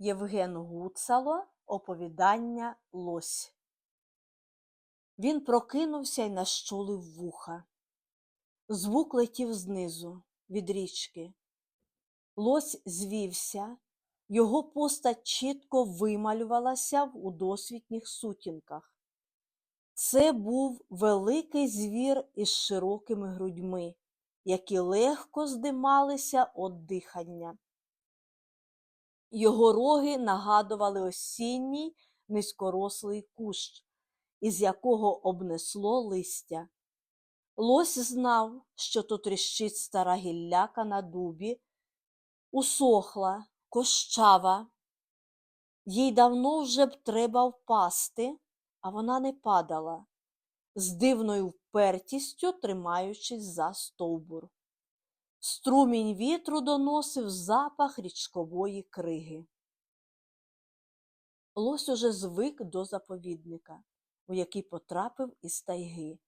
Євген Гуцало Оповідання Лось. Він прокинувся й нащулив вуха. Звук летів знизу, від річки. Лось звівся, його постать чітко вималювалася у досвітніх сутінках. Це був великий звір із широкими грудьми, які легко здималися від дихання. Його роги нагадували осінній низькорослий кущ, із якого обнесло листя. Лось знав, що то тріщить стара гілляка на дубі, усохла, кощава. Їй давно вже б треба впасти, а вона не падала, з дивною впертістю тримаючись за стовбур. Струмінь вітру доносив запах річкової криги. Лось уже звик до заповідника, у який потрапив із тайги,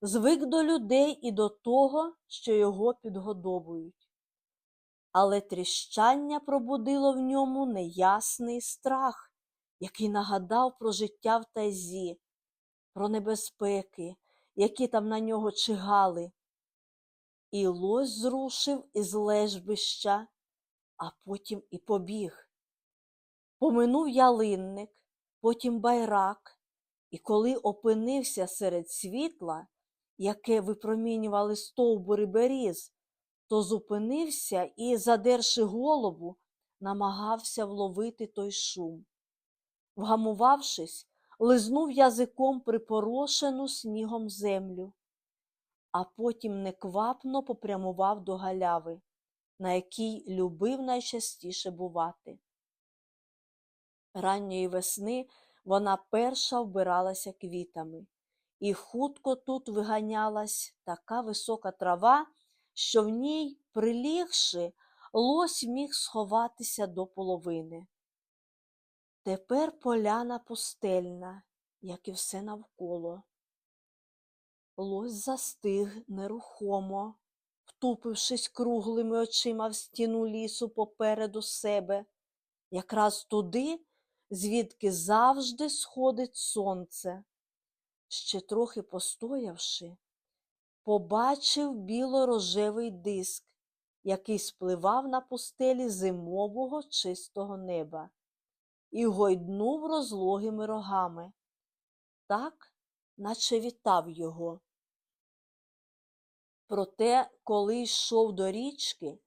звик до людей і до того, що його підгодовують. Але тріщання пробудило в ньому неясний страх, який нагадав про життя в тайзі, про небезпеки, які там на нього чигали. І лось зрушив із лежбища, а потім і побіг. Поминув ялинник, потім байрак, і коли опинився серед світла, яке випромінювали стовбури беріз, то зупинився і, задерши голову, намагався вловити той шум. Вгамувавшись, лизнув язиком припорошену снігом землю а потім неквапно попрямував до галяви, на якій любив найчастіше бувати. Ранньої весни вона перша вбиралася квітами, і хутко тут виганялась така висока трава, що в ній, прилігши, лось міг сховатися до половини. Тепер поляна пустельна, як і все навколо. Лось застиг нерухомо, втупившись круглими очима в стіну лісу попереду себе, якраз туди, звідки завжди сходить сонце. Ще трохи постоявши, побачив біло-рожевий диск, який спливав на пустелі зимового чистого неба, і гойднув розлогими рогами, так, наче вітав його. Проте, коли йшов до річки,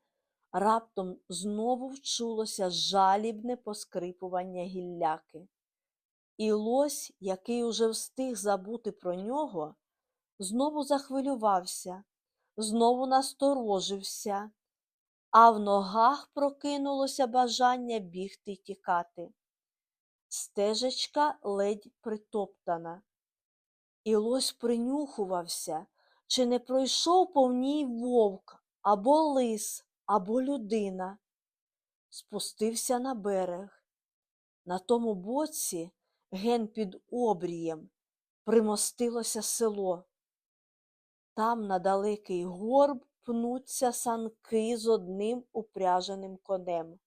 раптом знову вчулося жалібне поскрипування гілляки. І лось, який уже встиг забути про нього, знову захвилювався, знову насторожився, а в ногах прокинулося бажання бігти й тікати. Стежечка ледь притоптана. І лось принюхувався, чи не пройшов по ній вовк або лис, або людина. Спустився на берег. На тому боці, ген під обрієм, примостилося село. Там на далекий горб пнуться санки з одним упряженим конем.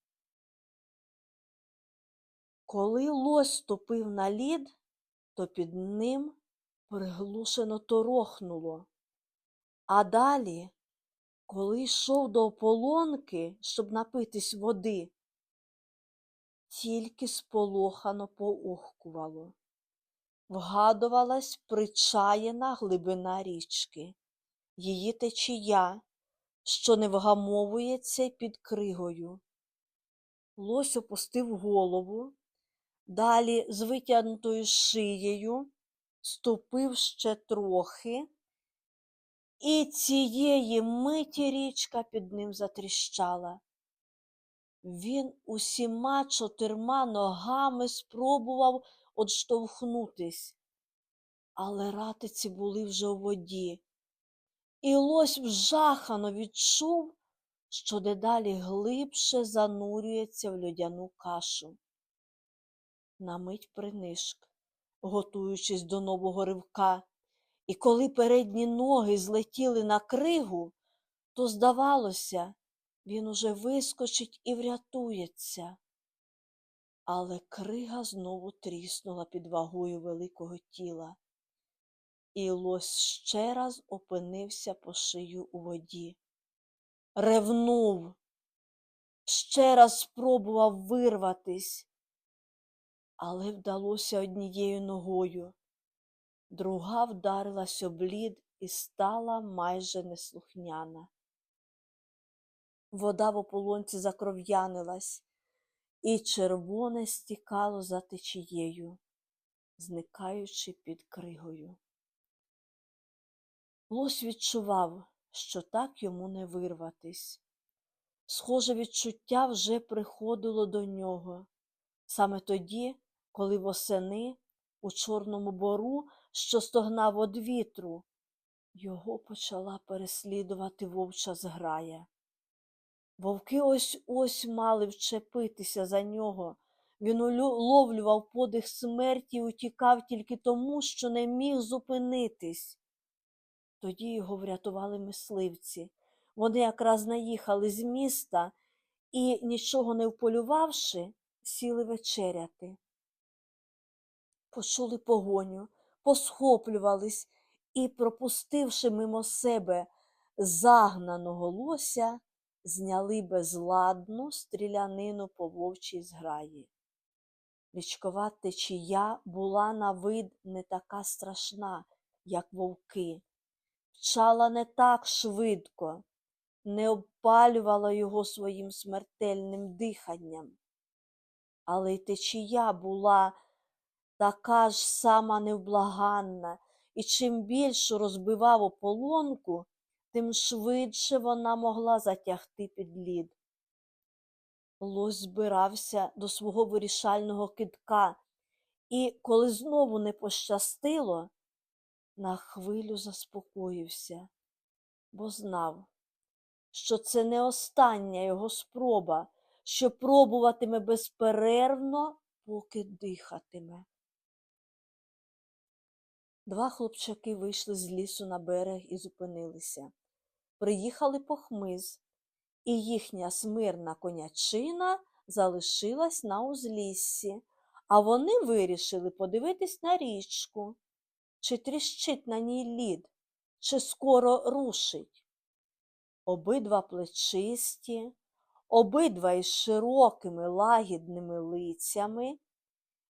Коли лось ступив на лід, то під ним приглушено торохнуло. А далі, коли йшов до ополонки, щоб напитись води, тільки сполохано поохкувало. Вгадувалась причаєна глибина річки, її течія, що не вгамовується під кригою. Лось опустив голову, далі з витягнутою шиєю ступив ще трохи, і цієї миті річка під ним затріщала. Він усіма чотирма ногами спробував одштовхнутись, але ратиці були вже у воді, і лось вжахано відчув, що дедалі глибше занурюється в льодяну кашу. На мить принишк, готуючись до нового ривка, і коли передні ноги злетіли на кригу, то, здавалося, він уже вискочить і врятується. Але крига знову тріснула під вагою великого тіла, і лось ще раз опинився по шию у воді. Ревнув, ще раз спробував вирватись, але вдалося однією ногою. Друга вдарилась об лід і стала майже неслухняна. Вода в ополонці закров'янилась, і червоне стікало за течією, зникаючи під кригою. Лось відчував, що так йому не вирватись. Схоже відчуття вже приходило до нього саме тоді, коли восени у Чорному бору, що стогнав од вітру, його почала переслідувати вовча зграя. Вовки ось ось мали вчепитися за нього. Він уловлював подих смерті і утікав тільки тому, що не міг зупинитись. Тоді його врятували мисливці. Вони якраз наїхали з міста і, нічого не вполювавши, сіли вечеряти. Почули погоню, посхоплювались і, пропустивши мимо себе загнаного лося, зняли безладну стрілянину по вовчій зграї. Річкова течія була на вид не така страшна, як вовки, вчала не так швидко, не обпалювала його своїм смертельним диханням. Але й течія була така ж сама невблаганна, і чим більше розбивав ополонку, тим швидше вона могла затягти під лід. Лось збирався до свого вирішального кидка, і, коли знову не пощастило, на хвилю заспокоївся, бо знав, що це не остання його спроба, що пробуватиме безперервно, поки дихатиме. Два хлопчаки вийшли з лісу на берег і зупинилися. Приїхали по хмиз, і їхня смирна конячина залишилась на узліссі, а вони вирішили подивитись на річку, чи тріщить на ній лід, чи скоро рушить. Обидва плечисті, обидва із широкими лагідними лицями,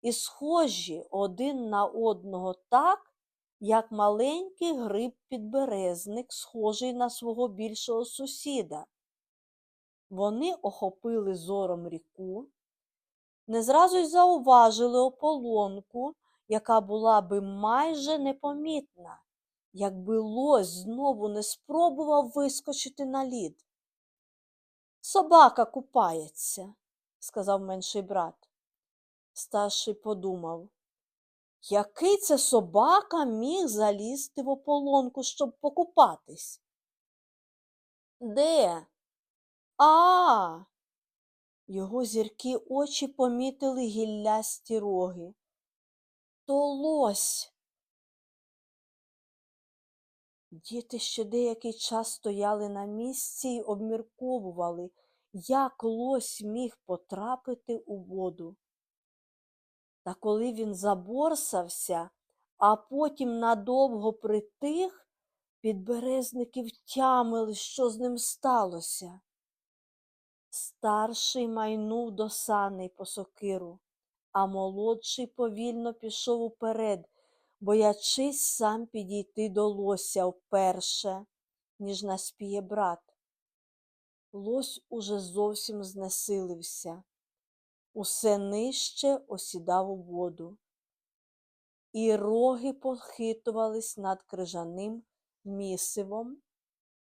і схожі один на одного так, як маленький гриб підберезник, схожий на свого більшого сусіда. Вони охопили зором ріку, не зразу й зауважили ополонку, яка була би майже непомітна, якби лось знову не спробував вискочити на лід. Собака купається, сказав менший брат. Старший подумав, який це собака міг залізти в ополонку, щоб покупатись? Де? А. Його зіркі очі помітили гіллясті роги. То лось. Діти ще деякий час стояли на місці й обмірковували, як лось міг потрапити у воду. Та коли він заборсався, а потім надовго притих, підберезники втямили, що з ним сталося. Старший майнув до саней по сокиру, а молодший повільно пішов уперед, боячись сам підійти до лося вперше, ніж наспіє брат. Лось уже зовсім знесилився, усе нижче осідав у воду, і роги похитувались над крижаним місивом,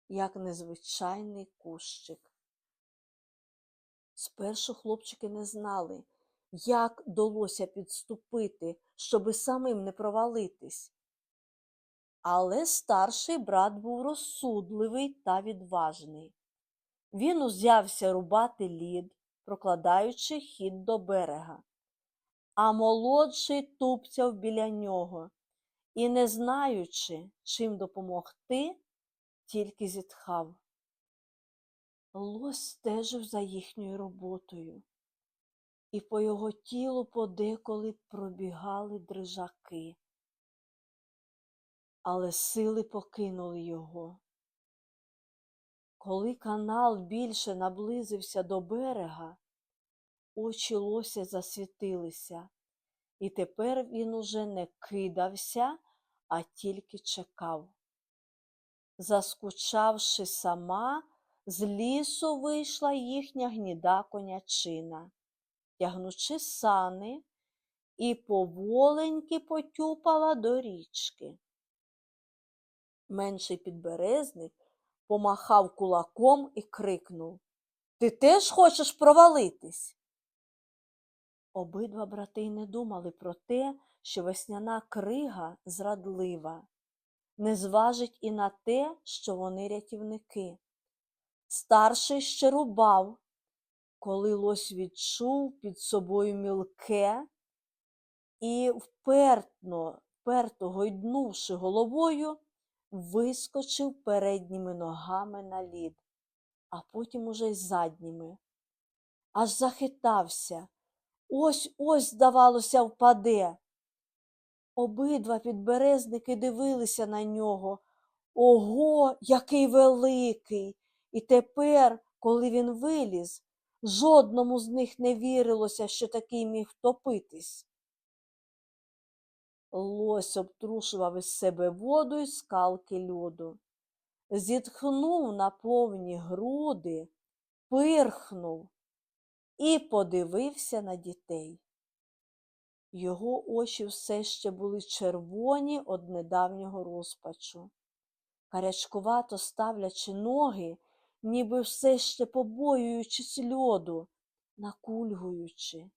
як незвичайний кущик. Спершу хлопчики не знали, як долося підступити, щоби самим не провалитись. Але старший брат був розсудливий та відважний. Він узявся рубати лід, прокладаючи хід до берега, а молодший тупцяв біля нього і, не знаючи, чим допомогти, тільки зітхав. Лось стежив за їхньою роботою. і по його тілу подеколи пробігали дрижаки. Але сили покинули його. Коли канал більше наблизився до берега, очі лося засвітилися, і тепер він уже не кидався, а тільки чекав. Заскучавши сама, з лісу вийшла їхня гніда конячина, тягнучи сани, і поволеньки потюпала до річки. Менший підберезник помахав кулаком і крикнув Ти теж хочеш провалитись? Обидва брати не думали про те, що весняна крига зрадлива, не зважить і на те, що вони рятівники. Старший ще рубав, коли лось відчув під собою мілке і, впертно, вперто гойднувши головою, вискочив передніми ногами на лід, а потім уже й задніми. Аж захитався. Ось ось, здавалося, впаде. Обидва підберезники дивилися на нього. Ого, який великий! І тепер, коли він виліз, жодному з них не вірилося, що такий міг втопитись. Лось обтрушував із себе воду й скалки льоду. Зітхнув на повні груди, пирхнув і подивився на дітей. Його очі все ще були червоні од недавнього розпачу. Карячкувато ставлячи ноги, ніби все ще побоюючись льоду, накульгуючи.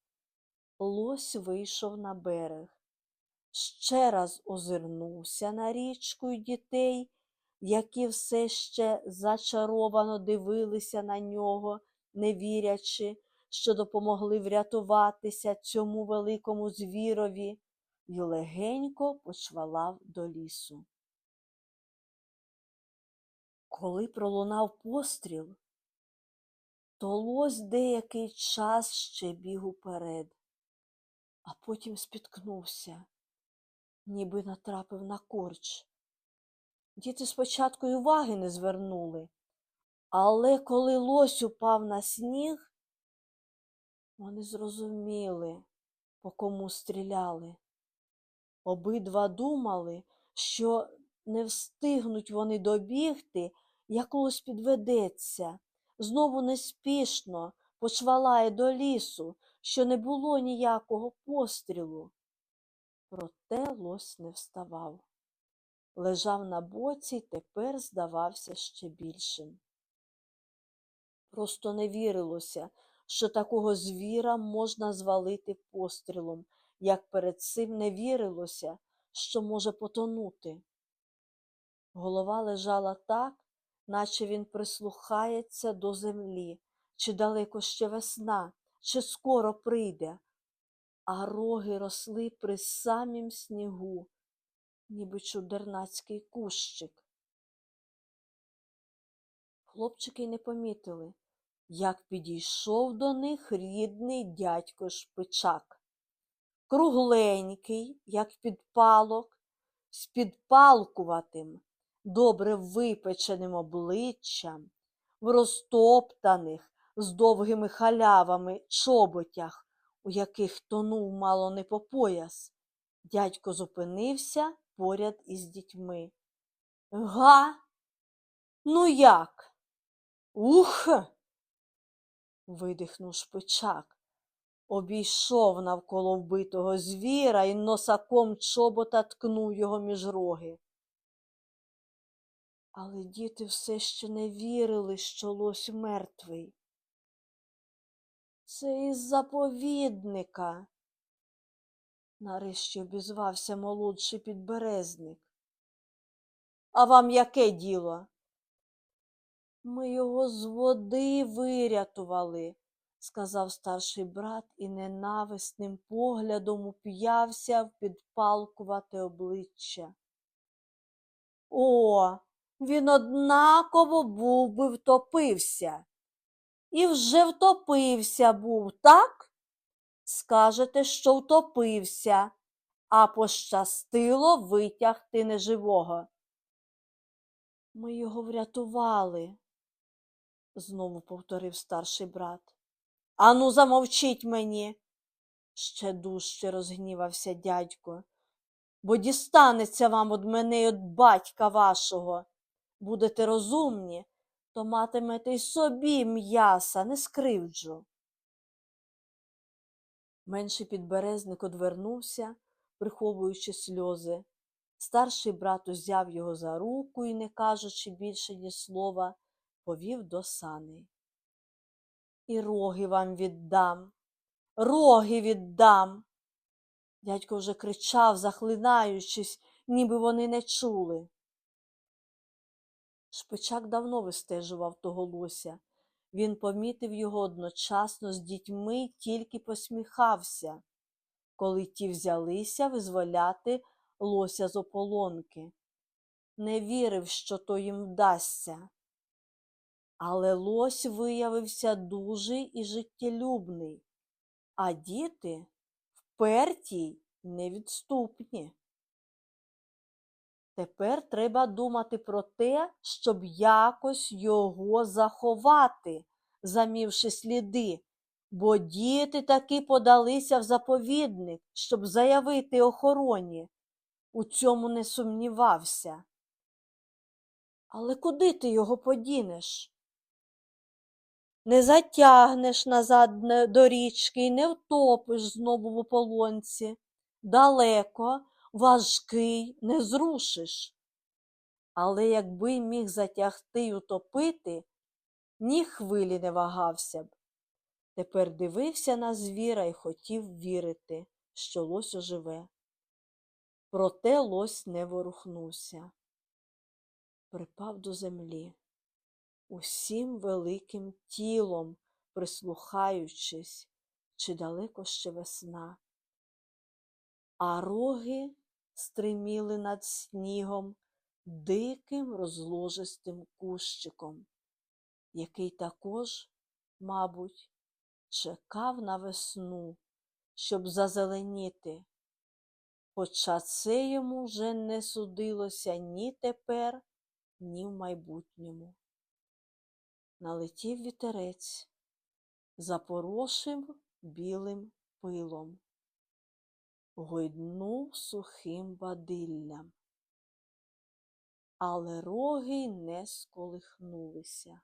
Лось вийшов на берег ще раз озирнувся на річку й дітей, які все ще зачаровано дивилися на нього, не вірячи, що допомогли врятуватися цьому великому звірові, й легенько почвалав до лісу. Коли пролунав постріл, то лось деякий час ще біг уперед, а потім спіткнувся ніби натрапив на корч. Діти спочатку й уваги не звернули, але коли лось упав на сніг, вони зрозуміли, по кому стріляли. Обидва думали, що не встигнуть вони добігти, як лось підведеться, знову неспішно почвалає до лісу, що не було ніякого пострілу. Проте лось не вставав. Лежав на боці й тепер здавався ще більшим. Просто не вірилося, що такого звіра можна звалити пострілом, як перед цим не вірилося, що може потонути. Голова лежала так, наче він прислухається до землі, чи далеко ще весна, чи скоро прийде, а роги росли при самім снігу, ніби чудернацький кущик. Хлопчики не помітили, як підійшов до них рідний дядько Шпичак. Кругленький, як підпалок, з підпалкуватим, добре випеченим обличчям, в розтоптаних з довгими халявами чоботях, у яких тонув мало не по пояс. Дядько зупинився поряд із дітьми. Га? Ну як? Ух. видихнув шпичак. Обійшов навколо вбитого звіра і носаком чобота ткнув його між роги. Але діти все ще не вірили, що лось мертвий. Це із заповідника. Нарешті обізвався молодший підберезник. А вам яке діло? Ми його з води вирятували, сказав старший брат і ненависним поглядом уп'явся в підпалкувате обличчя. О, він однаково був би втопився. І вже втопився був, так? скажете, що втопився, а пощастило витягти неживого. Ми його врятували, знову повторив старший брат. Ану, замовчіть мені, ще дужче розгнівався дядько, бо дістанеться вам од мене й од батька вашого. Будете розумні, то матимете й собі м'яса, не скривджу. Менший підберезник одвернувся, приховуючи сльози. Старший брат узяв його за руку і, не кажучи більше ні слова, повів до саней. І роги вам віддам, роги віддам. Дядько вже кричав, захлинаючись, ніби вони не чули. Шпичак давно вистежував того лося. Він помітив його одночасно з дітьми й тільки посміхався, коли ті взялися визволяти лося з ополонки. Не вірив, що то їм вдасться. Але лось виявився дужий і життєлюбний, а діти вперті й невідступні. Тепер треба думати про те, щоб якось його заховати, замівши сліди, бо діти таки подалися в заповідник, щоб заявити охороні. У цьому не сумнівався. Але куди ти його подінеш? Не затягнеш назад до річки і не втопиш знову в ополонці. Далеко, важкий, не зрушиш. Але якби міг затягти й утопити, ні хвилі не вагався б. Тепер дивився на звіра і хотів вірити, що лось оживе. Проте лось не ворухнувся. Припав до землі, усім великим тілом прислухаючись, чи далеко ще весна. А роги стриміли над снігом диким розложистим кущиком, який також, мабуть, чекав на весну, щоб зазеленіти, хоча це йому вже не судилося ні тепер, ні в майбутньому. Налетів вітерець, запорошив білим пилом, гойднув сухим бадиллям, але роги не сколихнулися.